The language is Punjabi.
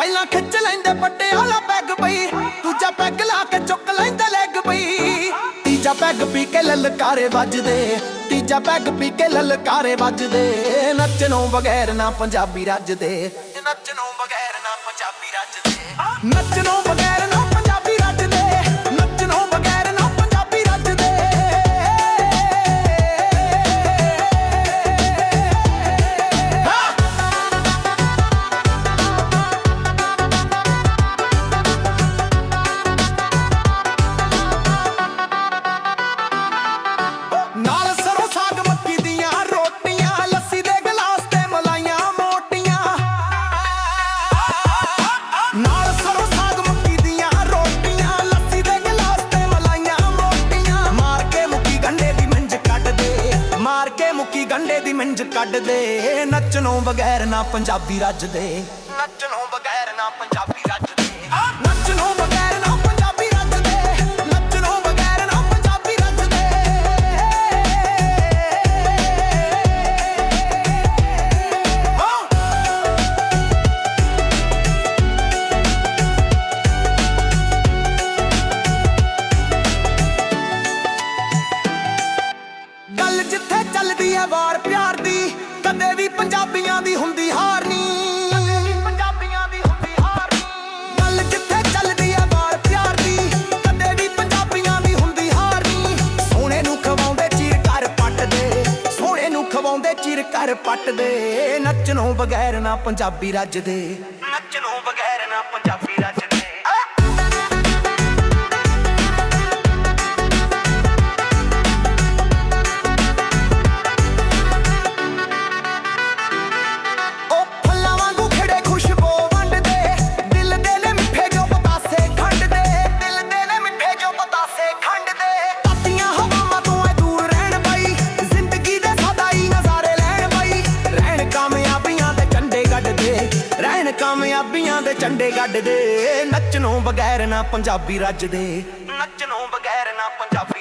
ਪਹਿਲਾਂ ਖਿੱਚ ਲੈਂਦੇ ਪੱਟੇ ਵਾਲਾ ਪੈਗ ਬਈ। ਦੂਜਾ ਪੈਗ ਲਾ ਕੇ ਚੁੱਕ ਲੈਂਦੇ ਲੈਗ ਪਈ ਤੀਜਾ ਪੈਗ ਪੀ ਕੇ ਲਲਕਾਰੇ ਵੱਜਦੇ। ਤੀਜਾ ਪੈਗ ਪੀ ਕੇ ਲਲਕਾਰੇ ਵੱਜਦੇ। ਨੱਚਣੋਂ ਬਗੈਰ ਨਾ ਪੰਜਾਬੀ ਰੱਜਦੇ। ਨੱਚਣੋਂ ਬਗੈਰ ਨਾ ਪੰਜਾਬੀ ਰੱਜਦੇ। ਨੱਚਣੋਂ ਮਾਰ ਕੇ ਮੁੱਕੀ ਗੰਡੇ ਦੀ ਮਿੰਜ ਕੱਢ ਦੇ ਨੱਚਣੋਂ ਬਗੈਰ ਨਾ ਪੰਜਾਬੀ ਰੱਜ ਦੇ ਚੱਲਦੀ ਹੈ ਵਾਰ ਪਿਆਰ ਦੀ ਕਦੇ ਵੀ ਪੰਜਾਬੀਆਂ ਦੀ ਹੁੰਦੀ ਹਾਰ ਨਹੀਂ ਪੰਜਾਬੀਆਂ ਦੀ ਹੁੰਦੀ ਹਾਰ ਨਹੀਂ ਗੱਲ ਜਿੱਥੇ ਚੱਲਦੀ ਹੈ ਵਾਰ ਪਿਆਰ ਦੀ ਕਦੇ ਵੀ ਪੰਜਾਬੀਆਂ ਦੀ ਹੁੰਦੀ ਹਾਰ ਨਹੀਂ ਸੋਹਣੇ ਨੂੰ ਖਵਾਉਂਦੇ ਚੀਰ ਕਰ ਪੱਟਦੇ ਸੋਹਣੇ ਨੂੰ ਖਵਾਉਂਦੇ ਚੀਰ ਕਰ ਪੱਟਦੇ ਨੱਚਣੋਂ ਬਗੈਰ ਨਾ ਪੰਜਾਬੀ ਰੱਜਦੇ ਨੱਚਣੋਂ ਬਗੈਰ ਨਾ ਪੰਜਾਬੀ ਕਾਮਯਾਬੀਆਂ ਦੇ ਝੰਡੇ ਕੱਢਦੇ ਨੱਚਣੋਂ ਬਗੈਰ ਨਾ ਪੰਜਾਬੀ ਰੱਜਦੇ। ਨੱਚਣੋਂ ਬਗੈਰ ਨਾ ਪੰਜਾਬੀ